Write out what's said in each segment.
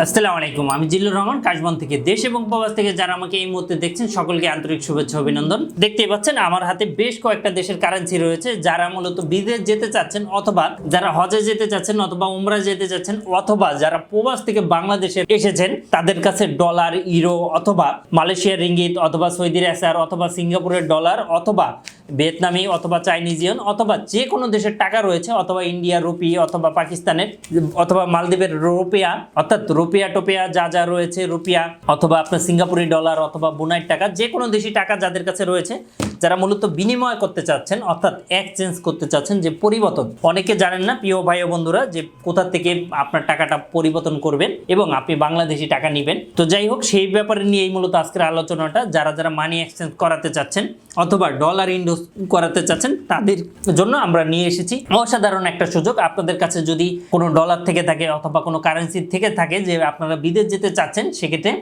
আসসালামু আলাইকুম, আমি জিল্লুর রহমান, কাশবন থেকে দেশ এবং প্রবাস থেকে যারা আমাকে এই মুহূর্তে দেখছেন, সকলকে আন্তরিক শুভেচ্ছা, অভিনন্দন। দেখতেই পাচ্ছেন, আমার হাতে বেশ কয়েকটা দেশের কারেন্সি রয়েছে, যারা মূলত বিদেশ যেতে চাচ্ছেন অথবা যারা হজে যেতে চাচ্ছেন অথবা উমরা যেতে চাচ্ছেন অথবা যারা প্রবাস থেকে বাংলাদেশে এসেছেন, তাদের কাছে ডলার ইউরো অথবা মালয়েশিয়ার রিঙ্গিত অথবা সৌদি রেসার অথবা সিঙ্গাপুরের ডলার অথবা ভিয়েতনামি অথবা চাইনিজিয়ান অথবা যে কোনো দেশের টাকা রয়েছে, অথবা ইন্ডিয়া, রুপি, অথবা পাকিস্তানের, অথবা মালদ্বীপের রোপিয়া, অর্থাৎ রুপিয়া টোপিয়া যা যা রয়েছে, রুপিয়া, অথবা আপনার সিঙ্গাপুরি ডলার অথবা বুনাইট টাকা, যে কোনো দেশি টাকা যাদের কাছে রয়েছে যারা মূলত বিনিময় করতে চাচ্ছেন, অর্থাৎ এক্সচেঞ্জ করতে চাচ্ছেন যে পরিবর্তন। অনেকে জানেন না, প্রিয় ভাই বন্ধুরা, যে কোথা থেকে আপনার টাকাটা পরিবর্তন করবেন এবং আপনি বাংলাদেশি টাকা নেবেন। তো যাই হোক, সেই ব্যাপারে নিয়েই মূলত আজকের আলোচনাটা। যারা যারা মানি এক্সচেঞ্জ করাতে চাচ্ছেন অথবা ডলার ইন্ডোস করাতে চাচ্ছেন, তাদের জন্য আমরা নিয়ে এসেছি। অসাধারণ একটা সুযোগ। আপনাদের কাছে যদি কোনো ডলার থেকে থাকে অথবা কোনো কারেন্সি থেকে থাকে, যে আপনারা বিদেশ যেতে চাচ্ছেন, সেক্ষেত্রে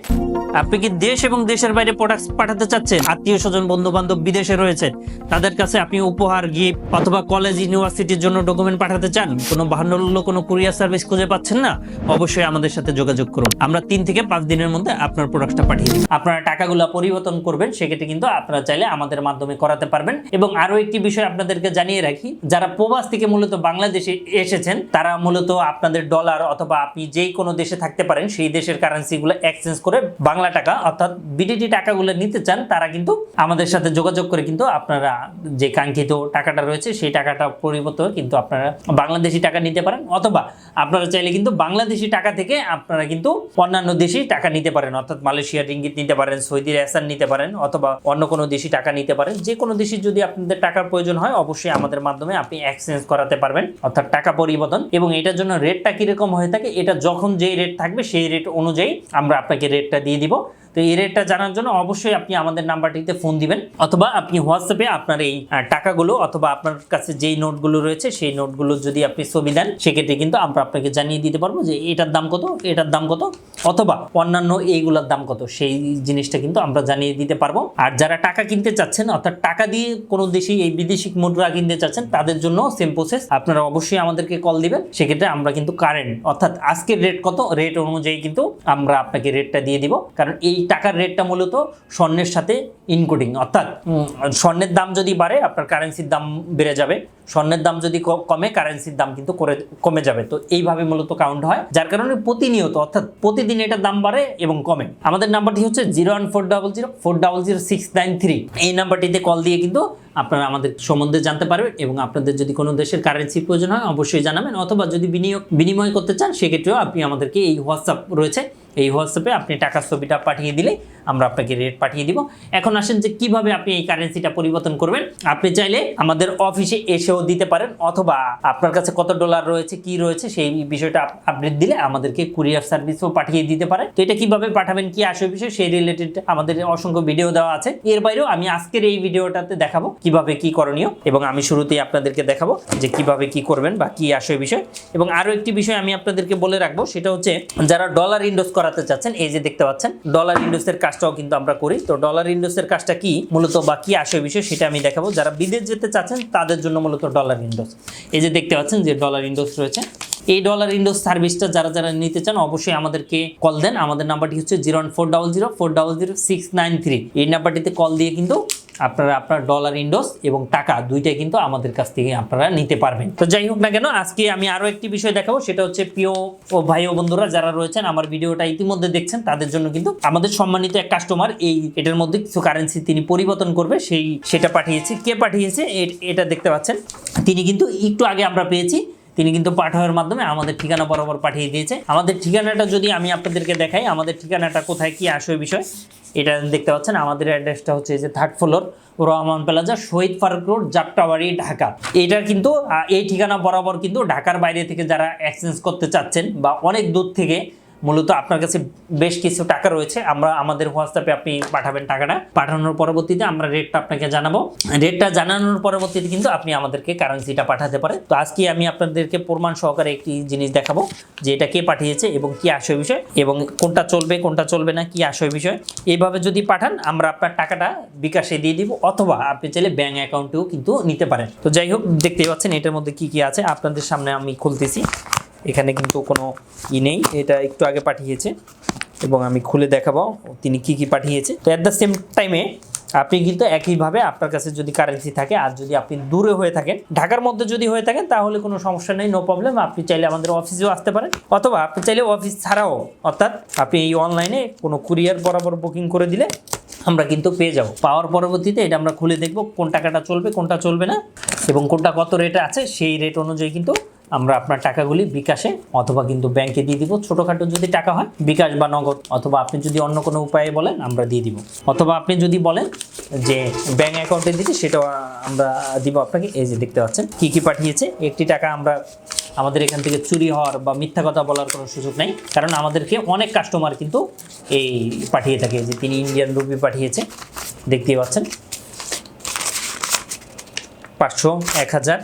আপনি কি দেশ এবং দেশের বাইরে প্রোডাক্ট পাঠাতে চাচ্ছেন? আত্মীয় স্বজন বন্ধু বান্ধব বিদেশে রয়েছে। তাদের কাছে আপনি উপহার গিফট অথবা কলেজ ইউনিভার্সিটির জন্য ডকুমেন্ট পাঠাতে চান? কোনো ভান্ডল্য কোনো কুরিয়ার সার্ভিস খুঁজে পাচ্ছেন না? অবশ্যই আমাদের সাথে যোগাযোগ করুন। আমরা তিন থেকে পাঁচ দিনের মধ্যে আপনার প্রোডাক্টটা পাঠিয়ে দিই। আপনারা টাকাগুলো পরিবর্তন করবেন, সেক্ষেত্রে কিন্তু আপনারা চাইলে আমাদের মাধ্যমে করাতে পারবেন। এবং আরও একটি বিষয় আপনাদেরকে জানিয়ে রাখি, যারা প্রবাস থেকে মূলত বাংলাদেশে এসেছেন, তারা মূলত আপনাদের ডলার অথবা আপনি যেই কোনো দেশে থাকতে পারেন, সেই দেশের কারেন্সিগুলো এক্সচেঞ্জ করে বাংলা টাকা, অর্থাৎ বিডিটি টাকাগুলো নিতে চান, তারা কিন্তু আমাদের সাথে যোগাযোগ করে কিন্তু আপনারা যে কাঙ্ক্ষিত টাকাটা রয়েছে, সেই টাকাটা পরিবর্তন কিন্তু আপনারা বাংলাদেশি টাকা নিতে পারেন, অথবা আপনারা চাইলে কিন্তু বাংলাদেশি টাকা থেকে আপনারা কিন্তু অন্যান্য দেশি টাকা নিতে পারেন, অর্থাৎ মালয়েশিয়ার রিঙ্গিত নিতে পারেন, সৌদি রেসান নিতে পারেন, অথবা অন্য কোনো দেশি টাকা নিতে পারেন, যে কোনো দেশি যদি আপনাদের টাকার প্রয়োজন হয়, অবশ্যই আমাদের মাধ্যমে আপনি এক্সচেঞ্জ করাতে পারবেন, অর্থাৎ টাকা পরিবর্তন, এবং এটার জন্য রেটটা কীরকম হয়ে থাকে, এটা যখন যেই রেট থাকবে, সেই রেট অনুযায়ী আমরা আপনাকে রেটটা দিয়ে দিব। objetivo তো এই রেটটা জানার জন্য অবশ্যই আপনি আমাদের নাম্বারটিতে ফোন দিবেন, অথবা আপনি হোয়াটসঅ্যাপে আপনার এই টাকাগুলো অথবা আপনার কাছে যেই নোটগুলো রয়েছে সেই নোটগুলো যদি আপনি ছবি দেন, সেক্ষেত্রে কিন্তু আমরা আপনাকে জানিয়ে দিতে পারব যে এটার দাম কত, এটার দাম কত, অথবা অন্যান্য এইগুলোর দাম কত, সেই জিনিসটা কিন্তু আমরা জানিয়ে দিতে পারব। আর যারা টাকা কিনতে চাচ্ছেন, অর্থাৎ টাকা দিয়ে কোনো দেশি, এই বিদেশি মুদ্রা কিনতে চাচ্ছেন, তাদের জন্য সেম প্রসেস আপনারা অবশ্যই আমাদেরকে কল দিবেন। সেক্ষেত্রে আমরা কিন্তু কারেন্ট অর্থাৎ আজকের রেট কত রেট অনুযায়ী কিন্তু আমরা আপনাকে রেটটা দিয়ে দিব। কারণ এই টাকার রেটটা মূলত স্বর্ণের সাথে ইনকোডিং অর্থাৎ স্বর্ণের দাম যদি বাড়ে আপনার কারেন্সির দাম বেড়ে যাবে। স্বর্ণের দাম যদি কমে কারেন্সির দাম কিন্তু করে কমে যাবে। তো এইভাবে মূলত কাউন্ট হয় যার কারণে প্রতিনিয়ত অর্থাৎ প্রতিদিন এটার দাম বাড়ে এবং কমে। আমাদের নাম্বারটি হচ্ছে zero one four double zero four double zero six nine three এই নাম্বারটিতে কল দিয়ে কিন্তু আপনারা আমাদের সম্বন্ধে জানতে পারবেন এবং আপনাদের যদি কোনো দেশের কারেন্সি প্রয়োজন হয় অবশ্যই জানাবেন। অথবা যদি বিনিয়োগ বিনিময় করতে চান সেক্ষেত্রেও আপনি আমাদেরকে এই হোয়াটসঅ্যাপ রয়েছে। এই হোয়াটসঅ্যাপে আপনি টাকার ছবিটা পাঠিয়ে দিলে আমরা আপনাকে রেট পাঠিয়ে দিব। এখন আসেন যে কীভাবে আপনি এই কারেন্সিটা পরিবর্তন করবেন। আপনি চাইলে আমাদের অফিসে এসেও দিতে পারেন, অথবা আপনার কাছে কত ডলার রয়েছে, কি রয়েছে, সেই বিষয়টা আপডেট দিলে আমাদেরকে কুরিয়ার সার্ভিসও পাঠিয়ে দিতে পারে তো এটা কীভাবে পাঠাবেন, কি আসে বিষয়, সেই রিলেটেড আমাদের অসংখ্য ভিডিও দেওয়া আছে। এর বাইরেও আমি আজকের এই ভিডিওটাতে দেখাবো কীভাবে কি করণীয়, এবং আমি শুরুতেই আপনাদেরকে দেখাবো যে কীভাবে কি করবেন বা কি আসে বিষয়। এবং আরও একটি বিষয় আমি আপনাদেরকে বলে রাখব, সেটা হচ্ছে যারা ডলার ইন্ডোস করাতে চাচ্ছেন, এই যে দেখতে পাচ্ছেন ডলার ইন্ডোসের কাজটাও কিন্তু আমরা করি। তো ডলার ইন্ডোসের কাজটা কি? মূলত বা কি আসে বিষয় সেটা আমি দেখাবো। যারা বিদেশ যেতে চাচ্ছেন, তাদের জন্য মূলত ডলার ইন্ডোস এই যে দেখতে পাচ্ছেন যে ডলার ইন্ডোস রয়েছে। এই ডলার ইন্ডোস সার্ভিসটা যারা যারা নিতে চান, অবশ্যই আমাদেরকে কল দেন। আমাদের নাম্বারটি হচ্ছে zero four double zero four double zero six nine three এই নাম্বারটিতে কল দিয়ে কিন্তু আপনারা আপনার ডলার ইন্ডোস এবং টাকা দুইটাই কিন্তু আমাদের কাছ থেকে আপনারা নিতে পারবেন। তো যাই হোক না কেন, আজকে আমি আরও একটি বিষয় দেখাবো, সেটা হচ্ছে প্রিয় ও ভাই ও বন্ধুরা যারা রয়েছেন, আমার ভিডিওটা ইতিমধ্যে দেখছেন, তাদের জন্য কিন্তু আমাদের সম্মানিত এক কাস্টমার এই এটার মধ্যে কিছু কারেন্সি তিনি পরিবর্তন করবে, সেই সেটা পাঠিয়েছে। কে পাঠিয়েছে? এটা দেখতে পাচ্ছেন। তিনি কিন্তু একটু আগে আমরা পেয়েছি তিনি কিন্তু পাঠাওয়ার মাধ্যমে আমাদের ঠিকানা বরাবর পাঠিয়ে দিয়েছে। আমাদের ঠিকানাটা যদি আমি আপনাদেরকে দেখাই, আমাদের ঠিকানাটা কোথায়, কি আসবে বিষয়, এটা দেখতে পাচ্ছেন। আমাদের অ্যাড্রেসটা হচ্ছে যে third floor, Rahman plaza, Shahid Faruk road Jatrabari Dhaka. এটা কিন্তু এই ঠিকানা বরাবর কিন্তু ঢাকার বাইরে থেকে যারা এক্সচেঞ্জ করতে চাচ্ছেন বা অনেক দূর থেকে মূলত আপনার কাছে বেশ কিছু টাকা রয়েছে। আমরা আমাদের হোয়াটসঅ্যাপে আপনি পাঠাবেন টাকাটা। পাঠানোর পরবর্তীতে আমরা রেটটা আপনাকে জানাব। রেটটা জানানোর পরবর্তীতে কিন্তু আপনি আমাদেরকে কারেন্সিটা পাঠাতে পারেন। তো আজকে আমি আপনাদেরকে প্রমাণ সহকারে একটি জিনিস দেখাবো, যে এটা কে পাঠিয়েছে এবং কি আসে বিষয় এবং কোনটা চলবে কোনটা চলবে না, কি আসে বিষয়। এইভাবে যদি পাঠান, আমরা আপনার টাকাটা বিকাশে দিয়ে দিব, অথবা আপনি চাইলে ব্যাঙ্ক অ্যাকাউন্টেও কিন্তু নিতে পারেন। তো যাই হোক, দেখতেই পাচ্ছেন এটার মধ্যে কি কি আছে। আপনাদের সামনে আমি খুলতেছি। এখানে কিন্তু কোনো ই নেই, এটা একটু আগে পাঠিয়েছে এবং আমি খুলে দেখাবো তিনি কি কি পাঠিয়েছে। তো অ্যাট দ্য সেম টাইমে আপনি কিন্তু একইভাবে আপনার কাছে যদি কারেন্সি থাকে আর যদি আপনি দূরে হয়ে থাকেন, ঢাকার মধ্যে যদি হয়ে থাকেন তাহলে কোনো সমস্যা নেই নো প্রবলেম আপনি চাইলে আমাদের অফিসেও আসতে পারেন। অথবা আপনি চাইলে অফিস ছাড়াও, অর্থাৎ আপনি এই অনলাইনে কোনো কুরিয়ার বরাবর বুকিং করে দিলে আমরা কিন্তু পেয়ে যাব। পাওয়ার পরবর্তীতে এটা আমরা খুলে দেখব কোন টাকাটা চলবে, কোনটা চলবে না এবং কোনটা কত রেট আছে, সেই রেট অনুযায়ী কিন্তু আমরা আপনার টাকাগুলি বিকাশে অথবা কিন্তু ব্যাংকে দিয়ে দিব। ছোটোখাটো যদি টাকা হয়, বিকাশ বা নগদ, অথবা আপনি যদি অন্য কোনো উপায়ে বলেন, আমরা দিয়ে দিব। অথবা আপনি যদি বলেন যে ব্যাংক অ্যাকাউন্টে দিচ্ছি, সেটাও আমরা দিব আপনাকে। এই যে দেখতে পাচ্ছেন, কী কী পাঠিয়েছে? একটি টাকা আমরা, আমাদের এখান থেকে চুরি হওয়ার বা মিথ্যা কথা বলার কোনো সুযোগ নেই। কারণ আমাদেরকে অনেক কাস্টমার কিন্তু এই পাঠিয়ে থাকে, যে তিনি ইন্ডিয়ান রুপি পাঠিয়েছে। দেখতেই পাচ্ছেন, পাঁচশো, এক হাজার,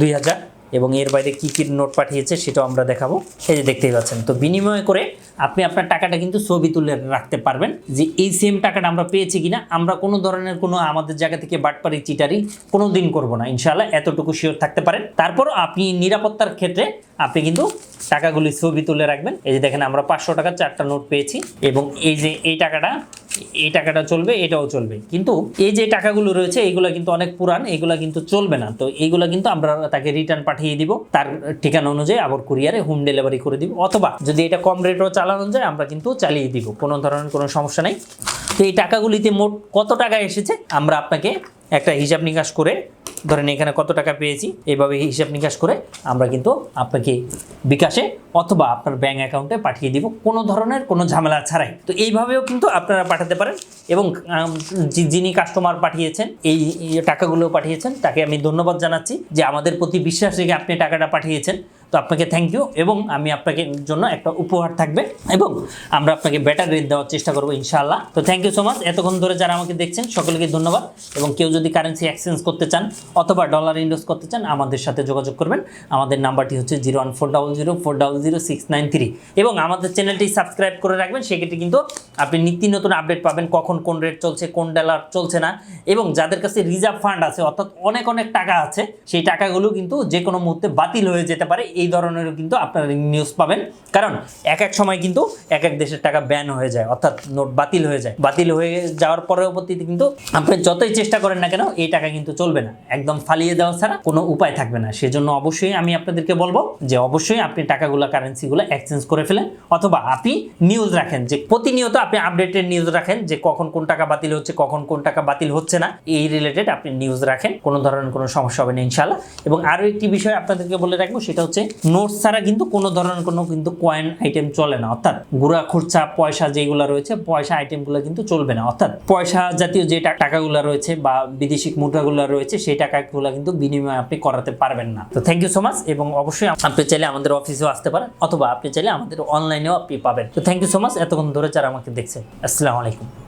দুই হাজার এবং এর বাইরে কী কী নোট পাঠিয়েছে সেটাও আমরা দেখাবো। এই যে দেখতেই পাচ্ছেন। তো বিনিময় করে আপনি আপনার টাকাটা কিন্তু ছবি তুলে রাখতে পারবেন যে এই সেম টাকাটা আমরা পেয়েছি কিনা, আমরা কোনো ধরনের কোনো আমাদের জায়গা থেকে বাটপারি, চিটারি কোনো দিন করব না। ইনশাআল্লাহ এতটুকু শিওর থাকতে পারেন। তারপর আপনি নিরাপত্তার ক্ষেত্রে আপনি কিন্তু টাকাগুলি ছবি তুলে রাখবেন। এই যে দেখেন আমরা পাঁচশো টাকার চারটা নোট পেয়েছি এবং এই যে এই টাকাটা এই টাকাটা চলবে, এটাও চলবে। কিন্তু এই যে টাকাগুলো রয়েছে এইগুলো কিন্তু অনেক পুরান, এগুলো কিন্তু চলবে না। তো এইগুলো কিন্তু আমরা তাকে রিটার্ন পাঠিয়ে দিব। তার ঠিকানা অনুযায়ী আবার কুরিয়ারে হোম ডেলিভারি করে দিব। অথবা যদি এটা কম রেটও চালানো যায় আমরা কিন্তু চালিয়ে দিব, কোনো ধরনের কোনো সমস্যা নেই। তো এই টাকাগুলিতে মোট কত টাকা এসেছে? আমরা আপনাকে একটা হিসাব নিকাশ করে, ধরেন এখানে কত টাকা পেয়েছি এইভাবে হিসাব নিকাশ করে আমরা কিন্তু আপনাকে বিকাশে অথবা আপনার ব্যাঙ্ক অ্যাকাউন্টে পাঠিয়ে দিব, কোনো ধরনের কোনো ঝামেলা ছাড়াই। তো এইভাবেও কিন্তু আপনারা পাঠাতে পারেন এবং যিনি কাস্টমার পাঠিয়েছেন, এই টাকাগুলো পাঠিয়েছেন। তাকে আমি ধন্যবাদ জানাচ্ছি যে আমাদের প্রতি বিশ্বাস রেখে আপনি টাকাটা পাঠিয়েছেন। তো আপনাকে থ্যাংক ইউ এবং আমি আপনাকে জন্য একটা উপহার থাকবে এবং আমরা আপনাকে বেটার রেট দেওয়ার চেষ্টা করব ইনশাআল্লাহ। তো থ্যাংক ইউ সো মাচ এতক্ষণ ধরে যারা আমাকে দেখছেন, সকলকে ধন্যবাদ এবং কেউ যদি কারেন্সি এক্সচেঞ্জ করতে চান অথবা ডলার ইনভেস্ট করতে চান, আমাদের সাথে যোগাযোগ করবেন। আমাদের নাম্বারটি হচ্ছে zero one four double zero four double zero six nine three এবং আমাদের চ্যানেলটি সাবস্ক্রাইব করে রাখবেন, সেক্ষেত্রে কিন্তু আপনি নিত্য নতুন আপডেট পাবেন কখন কোন রেট চলছে, কোন ডলার চলছে না। এবং যাদের কাছে রিজার্ভ ফান্ড আছে, অর্থাৎ অনেক অনেক টাকা আছে, সেই টাকাগুলো কিন্তু যে কোনো মুহূর্তে বাতিল হয়ে যেতে পারে। এই ধরনেরও কিন্তু আপনারা নিউজ পাবেন। কারণ এক এক সময় কিন্তু এক এক দেশের টাকা ব্যান হয়ে যায়, অর্থাৎ নোট বাতিল হয়ে যায়। বাতিল হয়ে যাওয়ার পরবর্তীতে কিন্তু আপনি যতই চেষ্টা করেন না কেন, এই টাকা কিন্তু চলবে না। একদম ফালিয়ে দেওয়া ছাড়া কোনো উপায় থাকবে না। সেজন্য অবশ্যই আমি আপনাদেরকে বলব যে অবশ্যই আপনি টাকাগুলো কারেন্সিগুলো এক্সচেঞ্জ করে ফেলেন। অথবা আপনি নিউজ রাখেন যে প্রতিনিয়ত আপনি আপডেটেড নিউজ রাখেন যে কখন কোন টাকা বাতিল হচ্ছে, কখন কোন টাকা বাতিল হচ্ছে না। এই রিলেটেড আপনি নিউজ রাখেন, কোনো ধরনের কোনো সমস্যা হবে না ইনশাল্লাহ এবং আরও একটি বিষয় আপনাদেরকে বলে রাখব, সেটা হচ্ছে নোটস ছাড়া কিন্তু কোনো ধরনের কোনো কিন্তু কয়েন আইটেম চলে না। অর্থাৎ গুড়া খুরচা, পয়সা যেগুলো রয়েছে, পয়সা আইটেমগুলো কিন্তু চলবে না। অর্থাৎ পয়সা জাতীয় যে টাকাগুলো রয়েছে বা বিদেশি মুদ্রাগুলো রয়েছে, সেই টাকাগুলো কিন্তু বিনিময়ে আপনি করাতে পারবেন না। তো থ্যাংক ইউ সো মাচ এবং অবশ্যই আপনি চাইলে আমাদের অফিসেও আসতে পারেন, অথবা আপনি চাইলে আমাদের অনলাইনেও আপনি পাবেন। তো থ্যাংক ইউ সো মাচ এতক্ষণ ধরে যারা আমাকে দেখছেন, আসসালামু আলাইকুম।